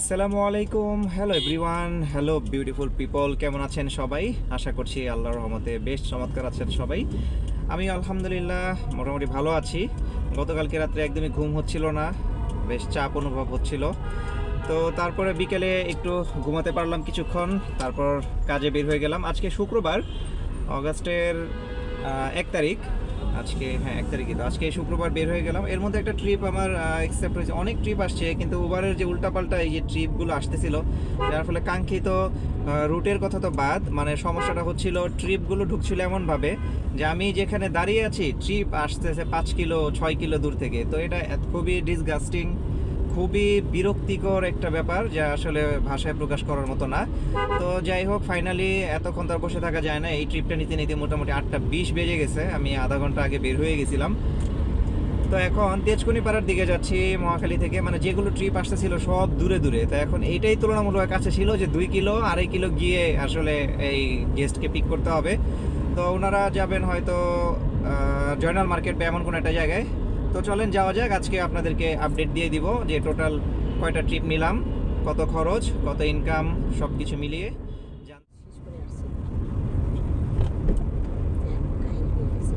আসসালামু আলাইকুম। Hello everyone hello beautiful people কেমন আছেন সবাই? আশা করছি আল্লাহর রহমতে বেশ চমৎকার আছেন সবাই। আমি আলহামদুলিল্লাহ মোটামুটি ভালো আছি। গতকালকে রাত্রে একদমই ঘুম হচ্ছিল না, বেশ চাপ অনুভব হচ্ছিল। তো তারপরে বিকেলে একটু ঘুমাতে পারলাম কিছুক্ষণ, তারপর কাজে বের হয়ে গেলাম। আজকে শুক্রবার, অগাস্টের এক তারিখ। আজকে হ্যাঁ এক তারিখে। তো আজকে শুক্রবার বের হয়ে গেলাম। এর মধ্যে একটা ট্রিপ আমার অ্যাকসেপ্ট হয়েছে। অনেক ট্রিপ আসছে, কিন্তু উবারের যে উল্টাপাল্টা এই যে ট্রিপগুলো আসতেছিল, যার ফলে কাঙ্ক্ষিত রুটের কথা তো বাদ। মানে সমস্যাটা হচ্ছিল ট্রিপগুলো ঢুকছিল এমনভাবে যে আমি যেখানে দাঁড়িয়ে আছি ট্রিপ আসতেছে পাঁচ কিলো, ছয় কিলো দূর থেকে। তো এটা খুবই ডিসগাস্টিং খুবই বিরক্তিকর একটা ব্যাপার যা আসলে ভাষায় প্রকাশ করার মতো না। তো যাই হোক ফাইনালি এতক্ষণ তার বসে থাকা যায় না। এই ট্রিপটা নিতে নিতে মোটামুটি আটটা বিশ বেজে গেছে। আমি আধা ঘণ্টা আগে বের হয়ে গেছিলাম। তো এখন তেজকুনি পাড়ার দিকে যাচ্ছি, মহাখালী থেকে। মানে যেগুলো ট্রিপ আসতেছিল সব দূরে দূরে। তো এখন এইটাই তুলনামূলক কাছে ছিল যে দুই কিলো, আড়াই কিলো গিয়ে আসলে এই গেস্টকে পিক করতে হবে। তো ওনারা যাবেন হয়তো জয়নাল মার্কেট বা এমন কোনো একটা জায়গায়। তো চলেন যাওয়া যাক, আজকে আপনাদেরকে আপডেট দিয়ে দিব যে টোটাল কয়টা ট্রিপ নিলাম, কত খরচ, কত ইনকাম সব কিছু মিলিয়ে জান- শেষ করে আসছি এক কাহিনী হয়ে গেছে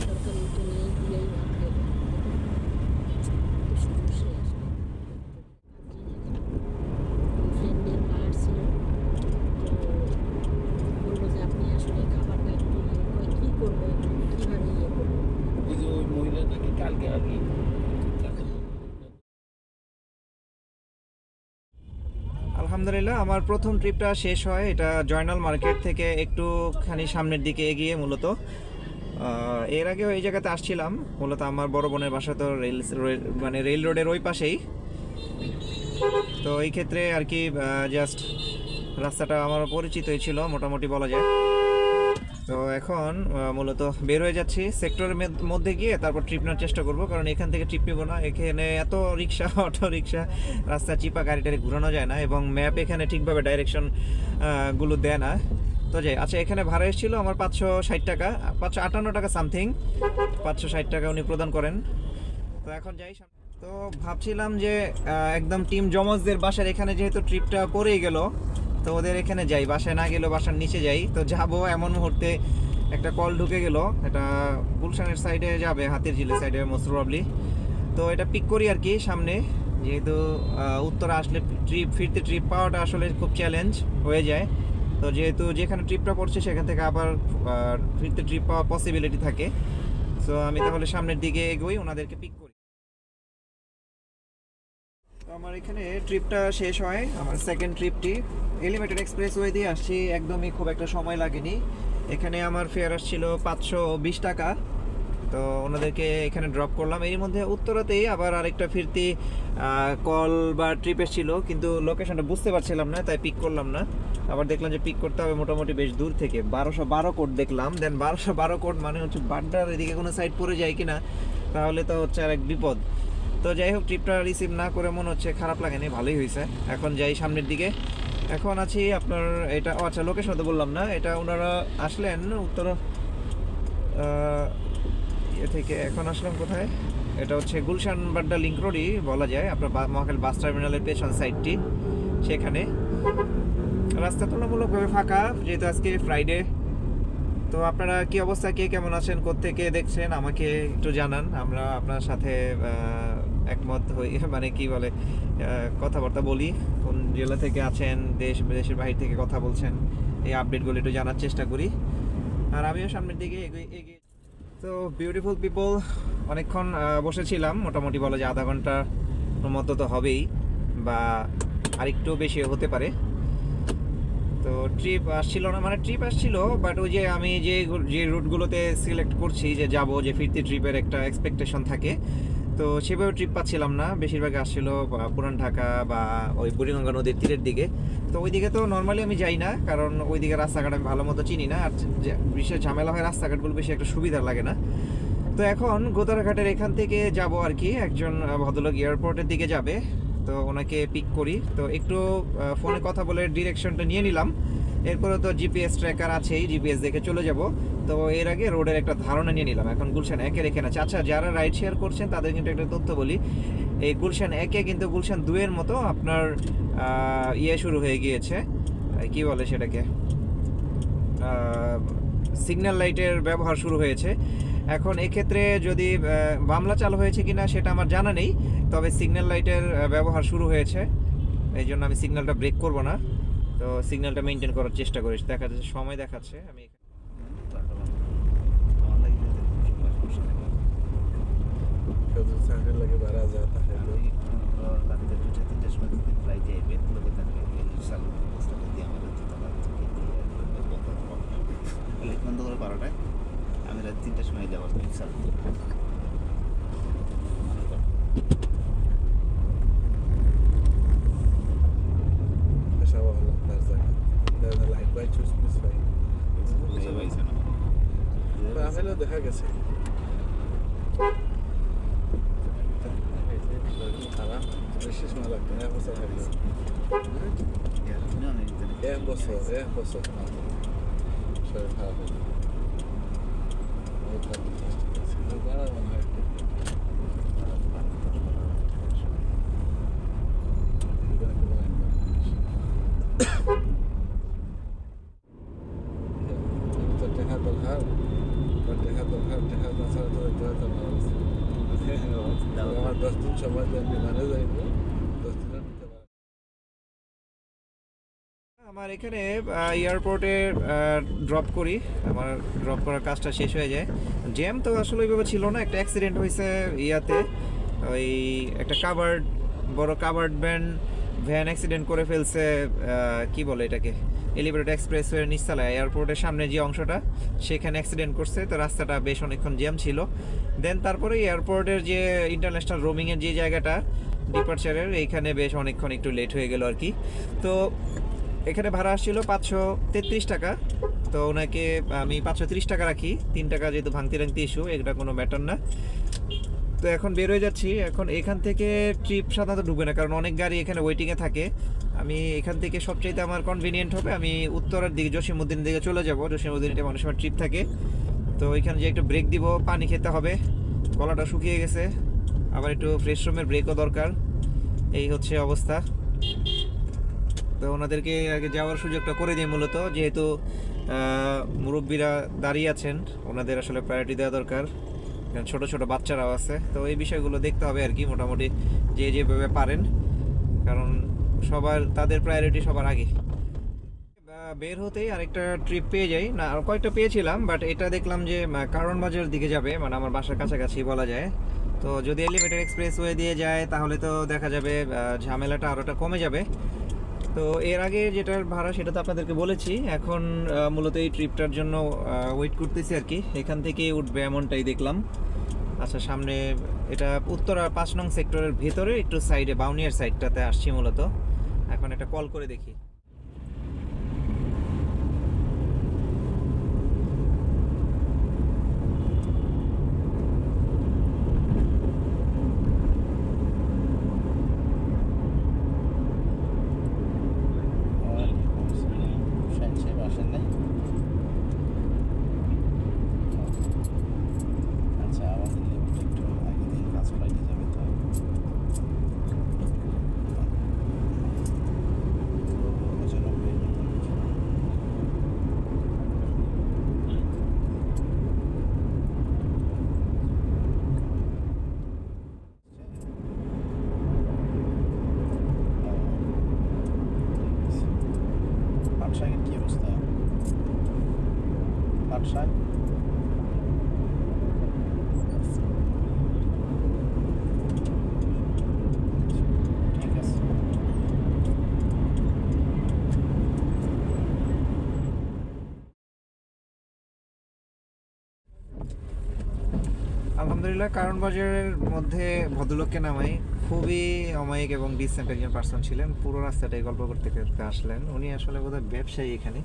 তরকারি একটু নেই দিলেই ভাত খাইবে একটু সমস্যা আসবে ফ্রেন্ডের পার্ট ছিল তো বলল যে আপনি আসলে খাবারটা একটু ইয়ে করে কী করব এবং কীভাবে ইয়ে করব ওই যে ওই মহিলা নাকি কালকে আর কি আলহামদুলিল্লাহ, আমার প্রথম ট্রিপটা শেষ হয় এটা জয়নাল মার্কেট থেকে একটুখানি সামনের দিকে এগিয়ে মূলত। এর আগে এই জায়গাতে আসছিলাম, মূলত আমার বড় বোনের বাসা তো রেল মানে রেল রোডের ওই পাশেই। তো এই ক্ষেত্রে আর কি জাস্ট রাস্তাটা আমার পরিচিতই ছিল, মোটামুটি বলা যায়। তো এখন মূলত বের হয়ে যাচ্ছি সেক্টরের মধ্যে গিয়ে তারপর ট্রিপ নেওয়ার চেষ্টা করব। কারণ এখান থেকে ট্রিপ নেব না। এখানে এত রিক্সা অটো রিক্সা রাস্তা চিপা, গাড়ি টাড়ি ঘুরানো যায় না এবং ম্যাপ এখানে ঠিকভাবে ডাইরেকশনগুলো দেয় না। তো যাই আচ্ছা এখানে ভাড়া এসেছিল আমার পাঁচশো ষাট টাকা, পাঁচশো আটান্ন টাকা সামথিং পাঁচশো ষাট টাকা উনি প্রদান করেন। তো এখন যাই তো ভাবছিলাম যে একদম টিম জমজদের বাসার এখানে যেহেতু ট্রিপটা পড়েই গেল তো ওদের এখানে যাই, বাসায় না গেলেও বাসার নিচে যাই। তো যাব এমন মুহূর্তে একটা কল ঢুকে গেল, এটা গুলশানের সাইডে যাবে, হাতির ঝিলের সাইডে মোস্ট প্রবলি তো এটা পিক করি আর কি সামনে, যেহেতু উত্তরা আসলে ট্রিপ ফিরতে ট্রিপ পাওয়াটা আসলে খুব চ্যালেঞ্জ হয়ে যায়। তো যেহেতু যেখানে ট্রিপটা পড়ছে সেখান থেকে আবার ফিরতে ট্রিপ পাওয়ার পসিবিলিটি থাকে। সো আমি তাহলে সামনের দিকে এগোই, ওনাদেরকে পিক করি। আমার এখানে ট্রিপটা শেষ হয়, আমার সেকেন্ড ট্রিপটি এলিভেটেড এক্সপ্রেস ওয়ে দিয়ে আসছি, একদমই খুব একটা সময় লাগেনি। এখানে আমার ফেয়ার আসছিল পাঁচশো বিশ টাকা। তো ওনাদেরকে এখানে ড্রপ করলাম। এর মধ্যে উত্তরাতেই আবার আরেকটা ফিরতি কল বা ট্রিপ এসেছিল, কিন্তু লোকেশনটা বুঝতে পারছিলাম না, তাই পিক করলাম না। আবার দেখলাম যে পিক করতে হবে মোটামুটি বেশ দূর থেকে। বারোশো বারো কোড দেখলাম। দেন বারোশো বারো কোড মানে হচ্ছে বাড্ডার এদিকে কোনো সাইড পড়ে যায় কিনা, তাহলে তো হচ্ছে আর এক বিপদ। তো যাই হোক ট্রিপটা রিসিভ না করে মনে হচ্ছে খারাপ লাগেনি ভালোই হয়েছে। এখন যাই সামনের দিকে। এখন আছি আপনার এটা ও আচ্ছা লোকেশন তো বললাম না এটা ওনারা আসলেন উত্তর আহ, ইয়ে থেকে এখন আসলাম কোথায়? এটা হচ্ছে গুলশান বাড্ডা লিঙ্ক রোডই বলা যায় আপনার মহাখালী বাস টার্মিনালের পেছন সাইডটি সেখানে। রাস্তা তুলনামূলকভাবে ফাঁকা যেহেতু আজকে ফ্রাইডে তো আপনারা কি অবস্থা কে কেমন আছেন কোত্থেকে দেখছেন আমাকে একটু জানান আমরা আপনার সাথে একমত হই মানে কি বলে কথাবার্তা বলি। কোন জেলা থেকে আছেন, দেশ দেশের বাহির থেকে কথা বলছেন, এই আপডেটগুলো একটু জানার চেষ্টা করি। আর আমিও সামনের দিকে এগিয়ে তো বিউটিফুল পিপল অনেকক্ষণ বসেছিলাম। মোটামুটি বলা যায় আধা ঘণ্টা মতো তো হবেই, বা আরেকটু বেশি হতে পারে। তো ট্রিপ আসছিল না মানে ট্রিপ আসছিল বাট ওই যে আমি যে যে রুটগুলোতে সিলেক্ট করছি, যে যাব, যে ফিরতি ট্রিপের একটা এক্সপেকটেশন থাকে তো সেভাবে ট্রিপ পাচ্ছিলাম না। বেশিরভাগ আসছিল পুরান ঢাকা বা ওই বুড়িগঙ্গা নদীর তীরের দিকে। তো ওই দিকে তো নর্মালি আমি যাই না, কারণ ওই দিকে রাস্তাঘাট আমি ভালো মতো চিনি না। আর বিশেষ ঝামেলা হয় রাস্তাঘাটগুলো বেশি একটা সুবিধা লাগে না। তো এখন গোদারাঘাটের এখান থেকে যাব আর কি। একজন ভদ্রলোক এয়ারপোর্টের দিকে যাবে। তো ওনাকে পিক করি। তো একটু ফোনে কথা বলে ডিরেকশনটা নিয়ে নিলাম। এরপরে তো জিপিএস ট্র্যাকার আছেই জিপিএস দেখে চলে যাব। তো এর আগে রোডের একটা ধারণা নিয়ে নিলাম, এখন গুলশান একের এখানে আছে আচ্ছা যারা রাইড শেয়ার করছেন, তাদের কিন্তু একটা তথ্য বলি। এই গুলশান একে কিন্তু গুলশান দুয়ের মতো আপনার ইয়ে শুরু হয়ে গিয়েছে। কি বলে সেটাকে? সিগন্যাল লাইটের ব্যবহার শুরু হয়েছে। এখন এক্ষেত্রে যদি মামলা চালু হয়েছে কিনা সেটা আমার জানা নেই, তবে সিগন্যাল লাইটের ব্যবহার শুরু হয়েছে। এই জন্য আমি সিগন্যালটা ব্রেক করব না। তো সিগন্যালটা মেনটেন করার চেষ্টা করি। দেখা যাচ্ছে সময় দেখাচ্ছে, আমি বন্ধ করে বারোটায় আমি রাত তিনটার সময় যাব আমেলেও দেখা গেছে এক বছর এক বছর শরীর খারাপ হয়ে যায়। বহুত লাগবে চেষ্টা করছি। বাড়া মনে হয় একটু। এখানে কোনো লাইন বাড়ে না। তো টেকা দরকার বা টেকা দরকার টেকা না ছাড়া তো দেখতে হতো না আমার আমার এখানে এয়ারপোর্টে ড্রপ করি। আমার ড্রপ করার কাজটা শেষ হয়ে যায়। জ্যাম তো আসলে ওইভাবে ছিল না। একটা অ্যাক্সিডেন্ট হয়েছে ইয়াতে। ওই একটা কাভার্ড বড় কাভার্ড ভ্যান ভ্যান অ্যাক্সিডেন্ট করে ফেলছে কি বলে এটাকে? এলিভেটেড এক্সপ্রেসওয়ের নিচতলায় এয়ারপোর্টের সামনে যে অংশটা, সেখানে অ্যাক্সিডেন্ট করছে। তো রাস্তাটা বেশ অনেকক্ষণ জ্যাম ছিল। দেন তারপরে এয়ারপোর্টের যে ইন্টারন্যাশনাল রোমিংয়ের যে জায়গাটা ডিপার্চারের এইখানে বেশ অনেকক্ষণ একটু লেট হয়ে গেল আর কি তো এখানে ভাড়া আসছিল পাঁচশো তেত্রিশ টাকা। তো ওনাকে আমি পাঁচশো তিরিশ টাকা রাখি। তিন টাকা যেহেতু ভাঙতি রাংতি ইস্যু এটা কোনো ম্যাটার না। তো এখন বের হয়ে যাচ্ছি। এখন এখান থেকে ট্রিপ সাধারণত ঢুকবে না, কারণ অনেক গাড়ি এখানে ওয়েটিংয়ে থাকে। আমি এখান থেকে সবচাইতে আমার কনভিনিয়েন্ট হবে, আমি উত্তরের দিকে জসিমুদ্দিনের দিকে চলে যাব। জসিমুদ্দিনটা অনেক সময় ট্রিপ থাকে। তো ওইখানে যে একটু ব্রেক দিব, পানি খেতে হবে। গলাটা শুকিয়ে গেছে। আবার একটু ফ্রেশ রুমের ব্রেকও দরকার। এই হচ্ছে অবস্থা। তো ওনাদেরকে আগে যাওয়ার সুযোগটা করে দিই মূলত। যেহেতু মুরব্বীরা দাঁড়িয়ে আছেন, ওনাদের আসলে প্রায়োরিটি দেওয়া দরকার। ছোট ছোট বাচ্চারাও আছে। তো এই বিষয়গুলো দেখতে হবে আর কি মোটামুটি যে যেভাবে পারেন। কারণ সবার, তাদের প্রায়োরিটি সবার আগে। বের হতেই আরেকটা ট্রিপ পেয়ে যাই। না, আর কয়েকটা পেয়েছিলাম বাট এটা দেখলাম যে কারণ বাজার দিকে যাবে মানে আমার বাসার কাছাকাছি বলা যায়। তো যদি এলিভেটেড এক্সপ্রেস ওয়ে দিয়ে যায়, তাহলে তো দেখা যাবে ঝামেলাটা আরোটা কমে যাবে। তো এর আগে যেটার ভাড়া, সেটা তো আপনাদেরকে বলেছি। এখন মূলত এই ট্রিপটার জন্য ওয়েট করতেছি আর কি। এখান থেকেই উঠবে এমনটাই দেখলাম। আচ্ছা সামনে এটা উত্তরা পাঁচ নং সেক্টরের ভেতরে, একটু সাইডে বাউনিয়ার সাইডটাতে আসছি মূলত। এখন একটা কল করে দেখি। ব্যবসায় আলহামদুলিল্লাহ, কারণ বাজারের মধ্যে ভদ্রলোককে নামাই খুবই অমায়িক এবং ডিসেন্ট একজন পার্সন ছিলেন। পুরো রাস্তাটাই গল্প করতে করতে আসলেন। উনি আসলে বোধহয় ব্যবসায়ী এখানে।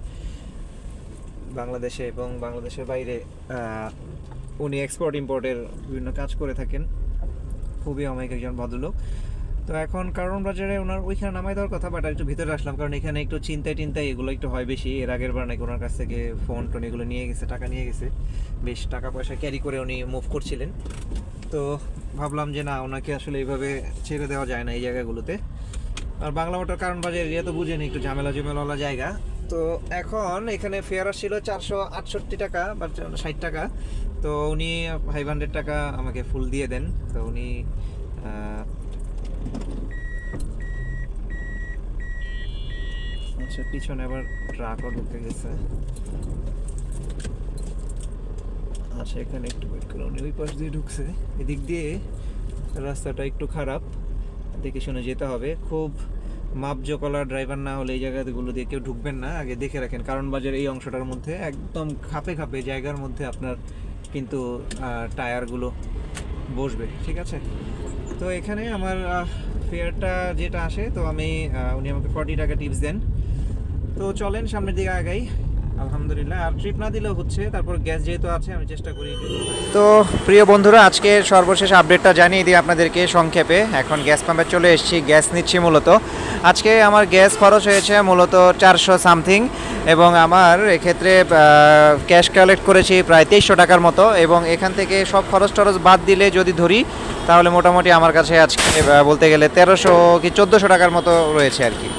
বাংলাদেশে এবং বাংলাদেশের বাইরে উনি এক্সপোর্ট ইম্পোর্টের বিভিন্ন কাজ করে থাকেন। খুবই অমায়িক একজন ভদ্রলোক। তো এখন কারণ বাজারে ওনার ওইখানে নামাই দেওয়ার কথা বাট একটু ভিতরে আসলাম, কারণ এখানে একটু চিন্তায় টিন্তায় এগুলো একটু হয় বেশি। এর আগের বার নাকি ওনার কাছ থেকে ফোন টোন এগুলো নিয়ে গেছে, টাকা নিয়ে গেছে। বেশ টাকা পয়সা ক্যারি করে উনি মুভ করছিলেন। তো ভাবলাম যে না, ওনাকে আসলে এইভাবে ছেড়ে দেওয়া যায় না এই জায়গাগুলোতে। আর বাংলা মোটর কারণ বাজার এরিয়া তো বুঝেনি, একটু ঝামেলা জমেলাওয়ালা জায়গা। তো এখন এখানে ফেয়ার আসছিল চারশো আটষট্টি টাকা বা ষাট টাকা। তো উনি ফাইভ হান্ড্রেড টাকা আমাকে ফুল দিয়ে দেন। তো উনি আচ্ছা পিছনে আবার ট্রাকও ঢুকে গেছে। আচ্ছা এখানে একটু ওয়েট করুন। ওই পাশ দিয়ে ঢুকছে। এদিক দিয়ে রাস্তাটা একটু খারাপ। দেখে শুনে যেতে হবে। খুব মাপজোকলা ড্রাইভার না হলে এই জায়গাগুলো দিয়ে কেউ ঢুকবেন না, আগে দেখে রাখেন। কারণ বাজার এই অংশটার মধ্যে একদম খাপে খাপে জায়গার মধ্যে আপনার কিন্তু টায়ারগুলো বসবে, ঠিক আছে? তো এখানে আমার ফেয়ারটা যেটা আসে, তো আমি উনি আমাকে ফর্টি টাকা টিপস দেন। তো চলেন সামনের দিকে আগাই। আলহামদুলিল্লাহ। আর ট্রিপ না দিলেও হচ্ছে, তারপর গ্যাস যেহেতু আছে, আমি চেষ্টা করি তো প্রিয় বন্ধুরা, আজকে সর্বশেষ আপডেটটা জানিয়ে দিই আপনাদেরকে সংক্ষেপে। এখন গ্যাস পাম্পে চলে এসেছি গ্যাস নিচ্ছি মূলত। আজকে আমার গ্যাস খরচ হয়েছে মূলত চারশো সামথিং এবং আমার এক্ষেত্রে ক্যাশ কালেক্ট করেছি প্রায় তেইশশো টাকার মতো এবং এখান থেকে সব খরচ টরচ বাদ দিলে যদি ধরি, তাহলে মোটামুটি আমার কাছে আজকে বলতে গেলে তেরোশো কি চোদ্দোশো টাকার মতো রয়েছে আর কি।